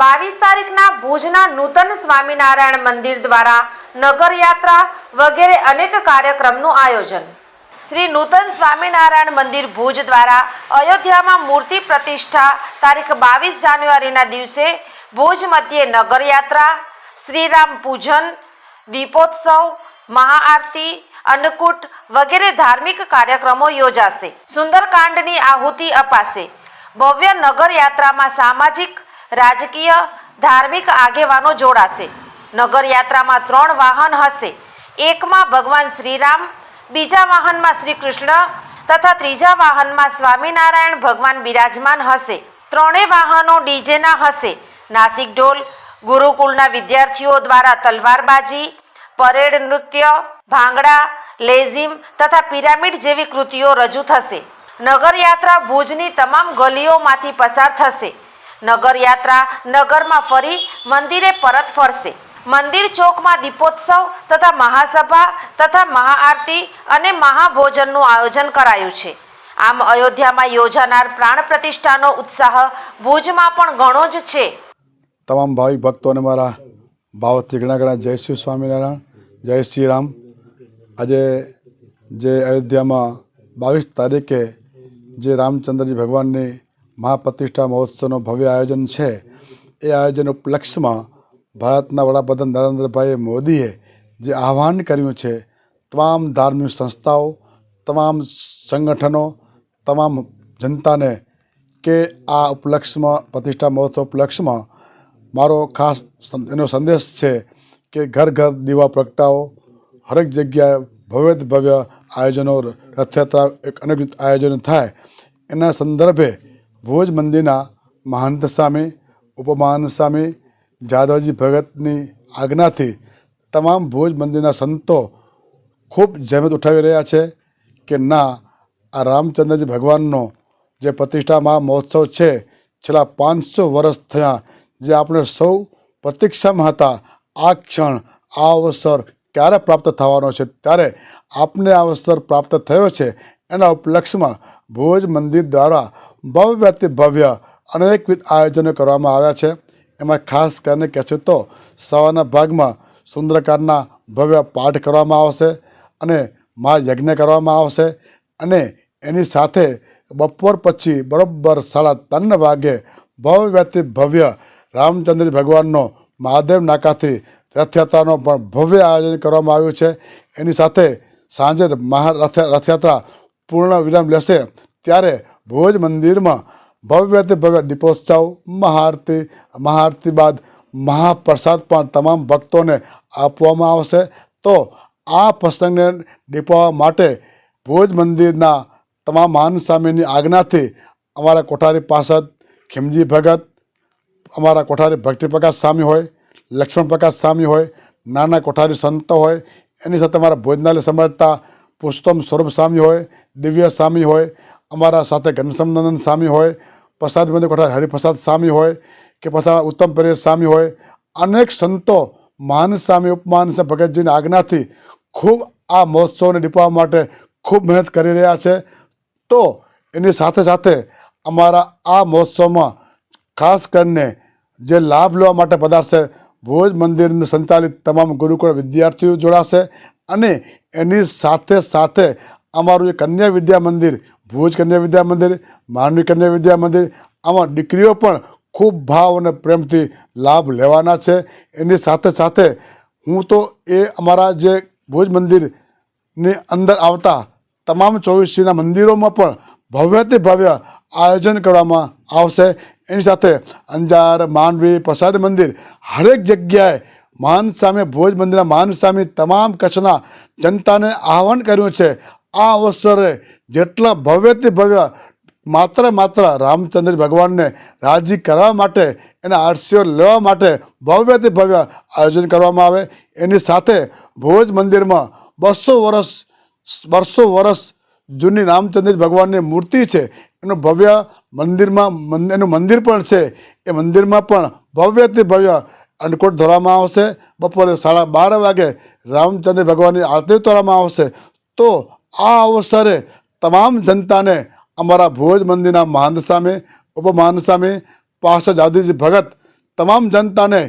બાવીસ તારીખના ભુજના નૂતન સ્વામિનારાયણ મંદિર દ્વારા નગરયાત્રા વગેરે અનેક કાર્યક્રમનું આયોજન. શ્રી નૂતન સ્વામિનારાયણ મંદિર ભુજ દ્વારા અયોધ્યામાં મૂર્તિ પ્રતિષ્ઠા તારીખ બાવીસ જાન્યુઆરીના દિવસે ભુજ મધ્યે નગરયાત્રા, શ્રીરામ પૂજન, દીપોત્સવ, મહાઆરતી, અન્નકૂટ વગેરે ધાર્મિક કાર્યક્રમો યોજાશે. સુંદરકાંડની આહુતિ અપાશે. ભવ્ય નગરયાત્રામાં સામાજિક રાજકીય, ધાર્મિક આગેવાનો જોડાશે. નગરયાત્રામાં ત્રણ વાહન હશે. એકમાં ભગવાન શ્રીરામ, બીજા વાહનમાં શ્રી કૃષ્ણ તથા ત્રીજા વાહનમાં સ્વામિનારાયણ ભગવાન બિરાજમાન હશે. ત્રણેય વાહનો ડીજેના હશે. નાસિક ઢોલ, ગુરુકુળના વિદ્યાર્થીઓ દ્વારા તલવારબાજી, પરેડ નૃત્ય, ભાંગડા, લેઝિમ તથા પિરામિડ જેવી કૃતિઓ રજૂ થશે. નગરયાત્રા ભુજની તમામ ગલીઓમાંથી પસાર થશે. નગરયાત્રા નગરમાં ફરી મંદિરે પરત ફરશે. મંદિર ચોકમાં દીપોત્સવ તથા મહાસભા તથા મહાઆરતી અને મહાભોજનનું આયોજન કરાયું છે. આમ અયોધ્યામાં યોજાનાર પ્રાણ પ્રતિષ્ઠાનો ઉત્સાહ ભુજમાં પણ ઘણો જ છે. તમામ ભાવિક ભક્તોને મારા ભાવથી ઘણા ઘણા જય શ્રી સ્વામિનારાયણ, જય શ્રી રામ. આજે જે અયોધ્યામાં બાવીસ તારીખે જે રામચંદ્રજી ભગવાનની મહાપ્રતિષ્ઠા મહોત્સવનો ભવ્ય આયોજન છે. એ આયોજન ઉપલક્ષમાં ભારતના વડાપ્રધાન નરેન્દ્રભાઈ મોદીએ જે આહ્વાન કર્યું છે, તમામ ધાર્મિક સંસ્થાઓ, તમામ સંગઠનો, તમામ જનતાને કે આ ઉપલક્ષમાં પ્રતિષ્ઠા મહોત્સવ ઉપલક્ષમાં મારો ખાસ એનો સંદેશ છે કે ઘર ઘર દીવા પ્રગટાવો. હરેક જગ્યાએ ભવ્ય ભવ્ય આયોજનો, રથયાત્રા એક અનેક આયોજનો થાય. એના સંદર્ભે ભુજ મંદિરના મહંત સામે ઉપમાન સામે જાદવજી ભગતની આજ્ઞાથી તમામ ભોજ મંદિરના સંતો ખૂબ જહેમત ઉઠાવી રહ્યા છે કે ના, આ રામચંદ્રજી ભગવાનનો જે પ્રતિષ્ઠા મહા મહોત્સવ છે, છેલ્લા પાંચસો વર્ષ થયા, જે આપણે સૌ પ્રતીક્ષામાં હતા, આ ક્ષણ, આ અવસર ક્યારે પ્રાપ્ત થવાનો છે? ત્યારે આપને આ અવસર પ્રાપ્ત થયો છે એના ઉપલક્ષમાં ભુજ મંદિર દ્વારા ભવ્યથી ભવ્ય અનેકવિધ આયોજનો કરવામાં આવ્યા છે. એમાં ખાસ કરીને કહેશું તો સવારના ભાગમાં સુંદરકારના ભવ્ય પાઠ કરવામાં આવશે અને મહાયજ્ઞ કરવામાં આવશે અને એની સાથે બપોર પછી બરોબર સાડા ત્રણ વાગે ભવ્યથી ભવ્ય રામચંદ્ર ભગવાનનો મહાદેવ નાકાથી રથયાત્રાનો પણ ભવ્ય આયોજન કરવામાં આવ્યું છે. એની સાથે સાંજે મહા રથ રથયાત્રા પૂર્ણ વિરામ લેશે. ત્યારે ભુજ મંદિરમાં ભવ્યથી ભવ્ય દીપોત્સવ, મહાઆરતી મહાઆરતી બાદ મહાપ્રસાદ પણ તમામ ભક્તોને આપવામાં આવશે. તો આ પ્રસંગને દીપાવવા માટે ભુજ મંદિરના તમામ મહાન સ્વામીની આજ્ઞાથી અમારા કોઠારી પાસદ ખીમજી ભગત, અમારા કોઠારી ભક્તિ પ્રકાશ સ્વામી હોય લક્ષ્મણ પ્રકાશ સ્વામી હોય, નાના કોઠારી સંતો હોય, એની સાથે અમારા ભોજનાલય સમજતા પુષ્પમ સ્વરૂપ સ્વામી હોય દિવ્ય સ્વામી હોય, અમારા સાથે ઘનશ્યામનંદન સ્વામી હોય, પ્રસાદ મંદિર કોઠાર હરિપ્રસાદ સ્વામી હોય કે પછી ઉત્તમ પરેશ સ્વામી હોય, અનેક સંતો મહાન સ્વામી, ઉપમાન ભગતજીની આજ્ઞાથી ખૂબ આ મહોત્સવને દીપાવવા માટે ખૂબ મહેનત કરી રહ્યા છે. તો એની સાથે સાથે અમારા આ મહોત્સવમાં ખાસ કરીને જે લાભ લેવા માટે પધારશે, ભુજ મંદિરને સંચાલિત તમામ ગુરુકુળ વિદ્યાર્થીઓ જોડાશે અને એની સાથે સાથે અમારું જે કન્યા વિદ્યા મંદિર, ભુજ કન્યા વિદ્યા મંદિર માનવી કન્યા વિદ્યા મંદિર, આમાં દીકરીઓ પણ ખૂબ ભાવ અને પ્રેમથી લાભ લેવાના છે. એની સાથે સાથે હું તો એ અમારા જે ભુજ મંદિરની અંદર આવતા તમામ ચોવીસીના મંદિરોમાં પણ ભવ્યથી ભવ્ય આયોજન કરવામાં આવશે. એની સાથે અંજાર, માંડવી, પ્રસાદ મંદિર, હરેક જગ્યાએ માન સામે ભોજ મંદિરના માન સામે તમામ કચ્છના જનતાને આહવાન કર્યું છે. આ અવસરે જેટલા ભવ્યથી ભવ્ય માત્ર માત્ર રામચંદ્ર ભગવાનને રાજી કરવા માટે એના આરસીઓ લેવા માટે ભવ્યથી ભવ્ય આયોજન કરવામાં આવે. એની સાથે ભોજ મંદિરમાં બસો વર્ષ બસો વર્ષ જૂની રામચંદ્ર ભગવાનની મૂર્તિ છે. એનું ભવ્ય મંદિરમાં એનું મંદિર પણ છે. એ મંદિરમાં પણ ભવ્યથી ભવ્ય અન્નકૂટ ધરવામાં આવશે. બપોરે સાડા બાર વાગે રામચંદ્ર ભગવાનની આરતી ઉતારવામાં આવશે. તો આ અવસરે તમામ જનતાને અમારા ભોજ મંદિરના મહંત સામે ઉપમહંત સામે પાસા જાદીજી ભગત, તમામ જનતાને,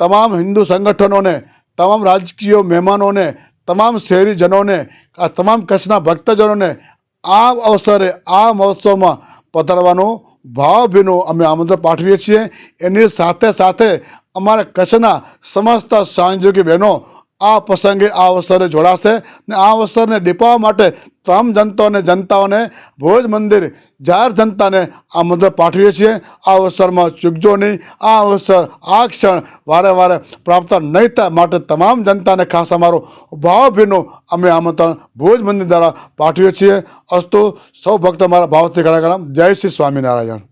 તમામ હિન્દુ સંગઠનોને, તમામ રાજકીય મહેમાનોને, તમામ શહેરીજનોને, આ તમામ કચ્છના ભક્તજનોને આ અવસરે, આ મહોત્સવમાં પધારવાનો ભાવભીનું અમે આમંત્રણ પાઠવીએ છીએ. એની સાથે સાથે અમારા કચ્છના સમસ્ત સહયોગી બહેનો આ પ્રસંગે આ અવસરે જોડાશે ને આ અવસરને દીપાવવા માટે તમામ જનતાઓને જનતાઓને ભોજ મંદિર જાહેર જનતાને આમંત્રણ પાઠવીએ છીએ. આ અવસરમાં ચૂકજો નહીં. આ અવસર આ ક્ષણ વારે વારે પ્રાપ્ત નહીં માટે તમામ જનતાને ખાસ અમારો ભાવભીનું અમે આમંત્રણ ભોજ મંદિર દ્વારા પાઠવીએ છીએ. અસ્તુ સૌ ભક્તો મારા ભાવથી ઘણા ઘણા જય શ્રી સ્વામિનારાયણ.